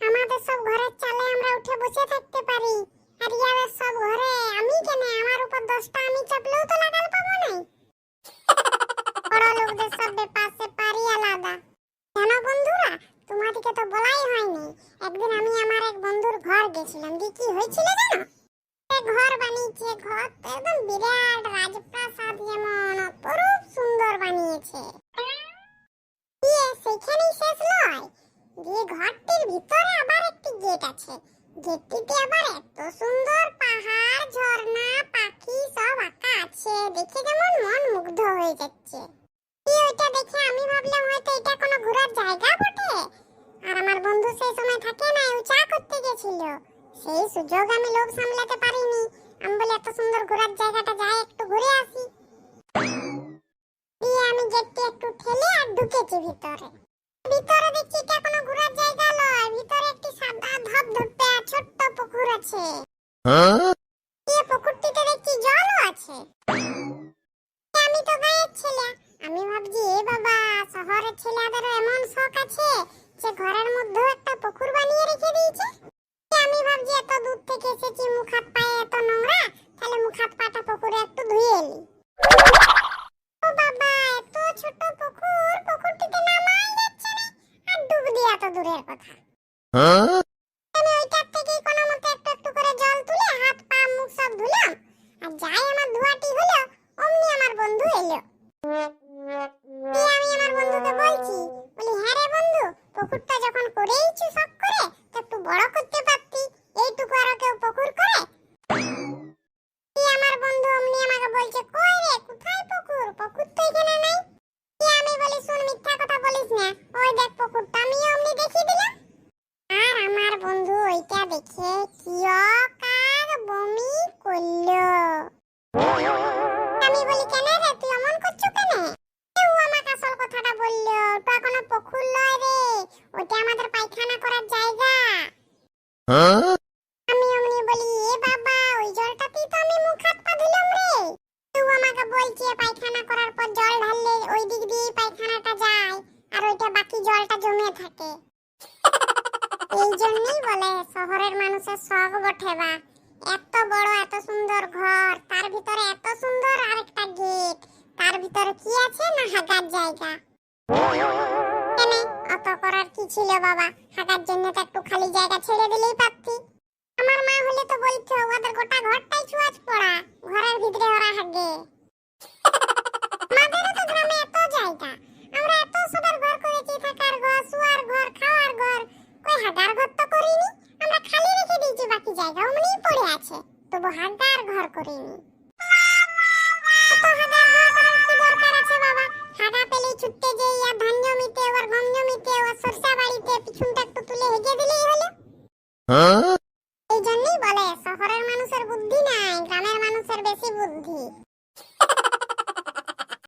আমাদের সব ঘরের চালে আমরা উঠে বসে থাকতে পারি, আর সব ঘরে আমি কেন? আমার উপর দশটা আমি চাপলেও তো লাগাল পাবো নাই বড় লোকদের সব ব্যাপার সে পারি আলাদা জানো বন্ধুরা তোমাদেরকে তো বলাই হয়নি। একদিন আমি আমার এক বন্ধুর ঘর গেছিলাম। দিয়ে কি হয়েছিল জানো? ঘর বানিয়েছে, ঘর একদম বিরাট রাজপ্রাসাদ যেমন, অপরূপ সুন্দর বানিয়েছে। দিয়ে সেখানেই শেষ নয়, দিয়ে ঘরটির ভিতরে আবার একটি গেট আছে। গেটটিতে আবার এত সুন্দর পাহাড়, ঝর্ণা, পাখি সব আঁকা আছে। দেখে যেমন মন মুগ্ধ হয়ে যাচ্ছে দিয়ে ওইটা দেখে আমি ভাবলাম হয়তো এটা কোনো ঘোরার জায়গা বটে আর আমার বন্ধু সেই সময় থাকে না ও চা করতে গেছিল সেই সুযোগ আমি লোভ সামলাতে পারিনি। আমি বলে এত সুন্দর ঘোরার জায়গাটা যাই একটু ঘুরে আসি। দিয়ে আমি গেটটি একটু ঠেলে আর ঢুকেছি ভিতরে। ভিতরে দেখছি এটা কোনো ঘোরার জায়গা নয়। ভিতরে একটি সাদা ধপধপে ছোট্ট পুকুর আছে। এই পুকুরটিতে দেখছি জলও আছে। আমি তো গায়ের ছেলে আমি ভাবছি এ বাবা শহরের ছেলেদেরও এমন শখ আছে যে ঘরের মধ্যে একটা পুকুর বানিয়ে রেখে দিয়েছে আমি ভাবছি এত দূর থেকে এসেছি মুখ হাত পায়ে এত নোংরা, তাহলে মুখ হাত পাটা পুকুরে একটু ধুয়ে এলি। ও বাবা, এত ছোট পুকুর, পুকুরটিতে নামাই যাচ্ছে না। আর ডুব দিয়া তো দূরের কথা। আমি ওইটার থেকেই কোনো মতে একটু একটু করে জল তুলে হাত, পা, মুখ সব ধুলাম। আর যাই আমার ধোয়াটি হলো, অমনি আমার বন্ধু এলো। আমি আমার বন্ধুকে বলছি? বলি হ্যাঁ রে বন্ধু, পুকুরটা দেখে কি অকার বমি করল। আমি বলি কেন রে তুই অমন করছ কেন? ও আমাকে আসল কথাটা বলল ওটা কোনো পুকুর লয় রে ওটা আমাদের পায়খানা করার জায়গা। আমি অমনি বলি এ বাবা ওই জলটাতেই তো আমি মুখ হাত পা ধুলাম রে। তুই আমাকে বলছে পায়খানা করার পর জল ঢাললে ওই দিক দিয়ে পায়খানাটা যায় আর ওইটা বাকি জলটা জমে থাকে। এই জন্যই বলে, শহরের মানুষের শখ বটে বা এত বড়, এত সুন্দর ঘর, তার ভিতরে এত সুন্দর আরেকটা গেট, তার ভিতরে কি আছে না হাগার জায়গা? কেন অত করার কি ছিল বাবা? হাগার জন্য তো একটু খালি জায়গা ছেড়ে দিলেই পারতি। আমার মা হলে তো বলতো ওদের গোটা ঘরটাই আছে। তবু হাজার ঘর করিনি ছুটতে যেই আর আর আর বাড়িতে তুলে হেগে দিলেই হলো। হ্যাঁ? এই জন্যই বলে শহরের মানুষের বুদ্ধি নাই গ্রামের মানুষের বেশি বুদ্ধি।